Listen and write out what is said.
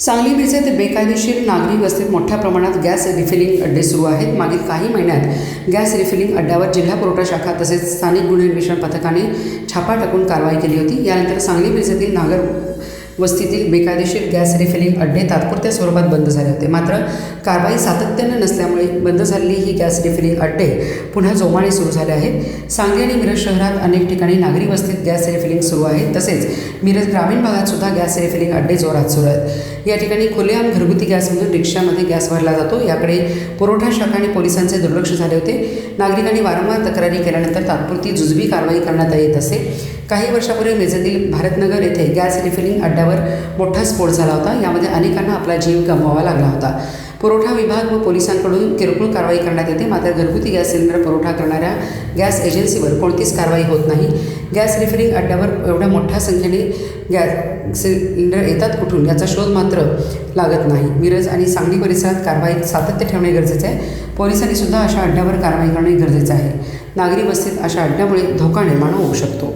सांगली मिरजे ते बेकायदेशीर नागरी वस्तीत मोठ्या प्रमाणात गॅस रिफिलिंग अड्डे सुरू आहेत. मागील काही महिन्यात गॅस रिफिलिंग अड्ड्यावर जिल्हा पुरवठा शाखा तसेच स्थानिक गुन्हे अन्वेषण पथकाने छापा टाकून कारवाई केली होती. यानंतर सांगली मिरजेतील नागर वस्तीतील बेकायदेशीर गॅस रिफिलिंग अड्डे तात्पुरत्या स्वरूपात बंद झाले होते. मात्र कारवाई सातत्यानं नसल्यामुळे बंद झालेली ही गॅस रिफिलिंग अड्डे पुन्हा जोमाने सुरू झाले आहेत. सांगली आणि मिरज शहरात अनेक ठिकाणी नागरी वस्तीत गॅस रिफिलिंग सुरू आहे. तसेच मिरज ग्रामीण भागात सुद्धा गॅस रिफिलिंग अड्डे जोरात सुरू आहेत या ठिकाणी खुलेआम घरगुती गॅसमधून रिक्षामध्ये गॅस भरला जातो. याकडे पुरवठा शाखा आणि पोलिसांचे दुर्लक्ष झाले होते. नागरिकांनी वारंवार तक्रारी केल्यानंतर तात्पुरती जुजबी कारवाई करण्यात येत असे. काही वर्षापूर्वी मिरजेतील भारतनगर येथे गॅस रिफिलिंग अड्ड्यावर मोठा स्फोट झाला होता. यामध्ये अनेकांना आपला जीव गमवावा लागला होता. पुरवठा विभाग व पोलिसांकडून किरकोळ कारवाई करण्यात येते. मात्र घरगुती गॅस सिलेंडर पुरवठा करणाऱ्या गॅस एजन्सीवर कोणतीच कारवाई होत नाही. गॅस रिफिलिंग अड्ड्यावर एवढ्या मोठ्या संख्येने गॅस सिलेंडर येतात कुठून याचा शोध मात्र लागत नाही. मिरज आणि सांगली परिसरात कारवाईत सातत्य ठेवणे गरजेचे आहे. पोलिसांनी सुद्धा अशा अड्ड्यावर कारवाई करणे गरजेचे आहे. नागरी वस्तीत अशा अड्ड्यामुळे धोका निर्माण होऊ शकतो.